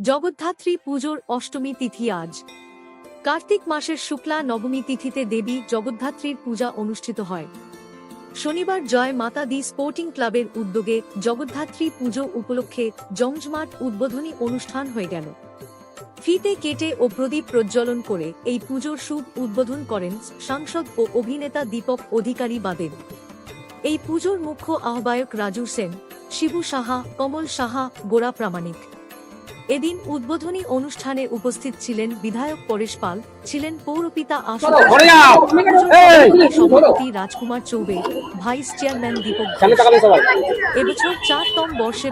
জগদ্ধাত্রী পুজোর অষ্টমী তিথি আজ। কার্তিক মাসের শুক্লা নবমী তিথিতে দেবী জগদ্ধাত্রীর পূজা অনুষ্ঠিত হয়। শনিবার জয় মাতা দি স্পোর্টিং ক্লাবের উদ্যোগে জগদ্ধাত্রী পুজো উপলক্ষে জংজমাঠ উদ্বোধনী অনুষ্ঠান হয়ে গেল। ফিতে কেটে ও প্রদীপ প্রজ্বলন করে এই পুজোর শুভ উদ্বোধন করেন সাংসদ ও অভিনেতা দীপক অধিকারী বাদেব এই পুজোর মুখ্য আহ্বায়ক রাজু সেন, শিবু সাহা, কমল সাহা গোড়া প্রামাণিক। এদিন উদ্বোধনী অনুষ্ঠানে উপস্থিত ছিলেন বিধায়ক পরেশ পাল ছিলেন পৌরপিতা আশুতোষ! সভাপতি রাজকুমার চৌবে ভাইস চেয়ারম্যান দীপক এবছর চারতম বর্ষে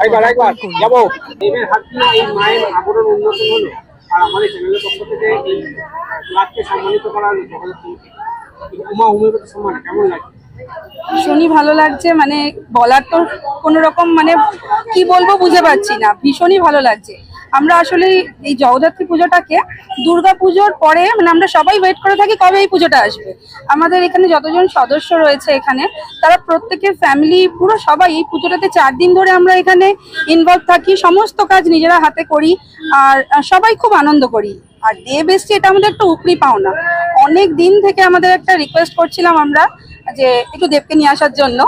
ভীষণই ভালো লাগছে মানে বলার তো কোনো রকম মানে কি বলব বুঝে পাচ্ছি না। ভীষণই ভালো লাগছে। আমরা আসলে এই জগদ্ধাত্রী পুজোটাকে দুর্গা পুজোর পরে মানে আমরা সবাই ওয়েট করে থাকি কবে এই পুজোটা আসবে। আমাদের এখানে যতজন সদস্য রয়েছে এখানে, তারা প্রত্যেকের ফ্যামিলি পুরো সবাই এই পুজোটাতে চার দিন ধরে আমরা এখানে ইনভলভ থাকি, সমস্ত কাজ নিজেরা হাতে করি, আর সবাই খুব আনন্দ করি। আর দেব এসছে, এটা আমাদের একটা উপরি পাওনা। অনেক দিন থেকে আমাদের একটা রিকোয়েস্ট করছিলাম আমরা যে, একটু দেবকে নিয়ে আসার জন্য।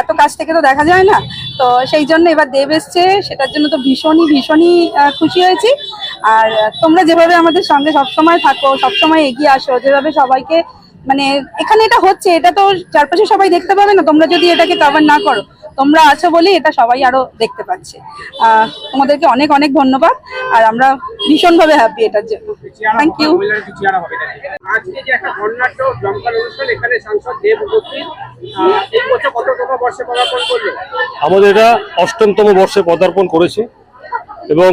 এত কাছ থেকে তো দেখা যায় না। তো সেই জন্য এবার দেব এসছে, সেটার জন্য তো ভীষণই ভীষণই খুশি হয়েছি। আর তোমরা যেভাবে আমাদের সঙ্গে সবসময় থাকো, সবসময় এগিয়ে আসো, যেভাবে সবাইকে মানে এখানে এটা হচ্ছে, এটা তো চারপাশে সবাই দেখতে পাবে না, তোমরা যদি এটাকে কভার না করো। তোমরা আছো বলেই এটা সবাই আরও দেখতে পাচ্ছে। আহ, তোমাদেরকে অনেক অনেক ধন্যবাদ আর আমরা ভীষণভাবে হ্যাপি এটার জন্য। Thank you. আজকে যে একটা জমকার অনুষ্ঠান এখানে সাংসদ দেব উপস্থিত। আমাদের এটা অষ্টমতম বর্ষে পদার্পণ করেছে। এবং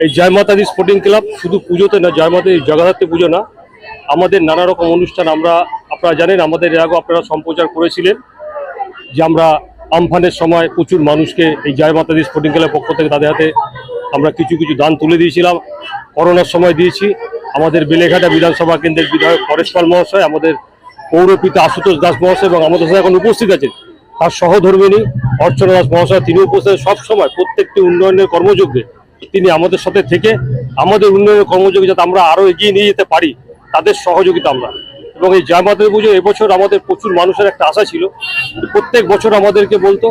এই জয় মাতাদি স্পোর্টিং ক্লাব শুধু পুজোতে না জয় মাতা জগদ্ধাত্রী পুজো না আমাদের নানা রকম অনুষ্ঠান আমরা আপনারা জানেন আমাদের এর আগে আপনারা সম্প্রচার করেছিলেন যে আমরা আমফানের সময় প্রচুর মানুষকে এই জয় মাতাদি স্পোর্টিং ক্লাবের পক্ষ থেকে তাদের হাতে আমরা কিছু কিছু দান তুলে দিয়েছিলাম। করোনার সময় দিয়েছি। আমাদের বেলেঘাটা বিধানসভা কেন্দ্রের বিধায়ক পরেশ পাল মহাশয়, আমাদের পৌরপিতা আশুতোষ দাস মহাশয় এবং আমাদের সাথে এখন উপস্থিত আছেন তার সহধর্মিনী অর্চনা দাস মহাশয়। তিনি উপস্থিত সব সময় প্রত্যেকটি উন্নয়নের কর্মযজ্ঞে তিনি আমাদের সাথে থেকে আমাদের উন্নয়নের কর্মযোগে যাতে আমরা আরও এগিয়ে নিয়ে যেতে পারি, তাদের সহযোগিতা আমরা এবং এই জয় মাতাদের পুজো এবছর আমাদের প্রচুর মানুষের একটা আশা ছিল প্রত্যেক বছর আমাদেরকে বলতো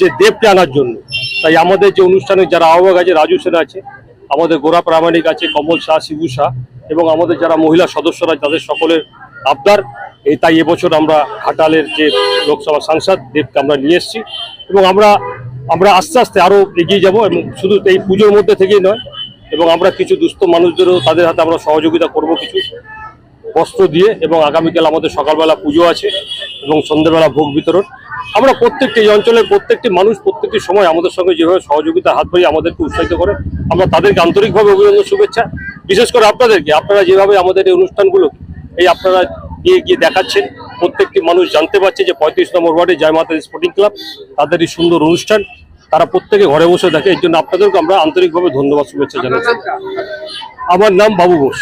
যে দেবকে আনার জন্য। তাই আমাদের যে অনুষ্ঠানে যারা আহ্বায়ক আছে, রাজু সেন আছে, আমাদের গোরা প্রামাণিক আছে, কমল শাহ, শিবু শাহ, এবং আমাদের যারা মহিলা সদস্যরা তাদের সকলের আবদার। এই তাই এবছর আমরা ঘাটালের যে লোকসভা সাংসদ দেবকে আমরা নিয়ে এসেছি। এবং আমরা আমরা আস্তে আস্তে আরও এগিয়ে যাব এবং শুধু এই পুজোর মধ্যে থেকেই নয়, এবং আমরা কিছু দুস্থ মানুষদেরও তাদের হাতে আমরা সহযোগিতা করব কিছু। বস্ত্র দিয়ে এবং আগামীকাল আমাদের সকালবেলা পুজো আছে এবং সন্ধ্যেবেলা ভোগ বিতরণ। আমরা প্রত্যেকটি এই অঞ্চলের প্রত্যেকটি মানুষ প্রত্যেকটি সময় আমাদের সঙ্গে যেভাবে সহযোগিতা হাত বাড়িয়ে আমাদেরকে উৎসাহিত করে, আমরা তাদেরকে আন্তরিকভাবে অভিনন্দন, শুভেচ্ছা। বিশেষ করে আপনাদেরকে, আপনারা যেভাবে আমাদের এই অনুষ্ঠানগুলো এই আপনারা গিয়ে গিয়ে দেখাচ্ছেন, প্রত্যেকটি মানুষ জানতে পারছে যে পঁয়ত্রিশ নম্বর ওয়ার্ডে জয় মাতা স্পোর্টিং ক্লাব তাদের এই সুন্দর অনুষ্ঠান। তারা প্রত্যেকে ঘরে বসে দেখে এর জন্য আপনাদেরকে আমরা আন্তরিকভাবে ধন্যবাদ, শুভেচ্ছা জানাচ্ছি। আমার নাম বাবু বোস।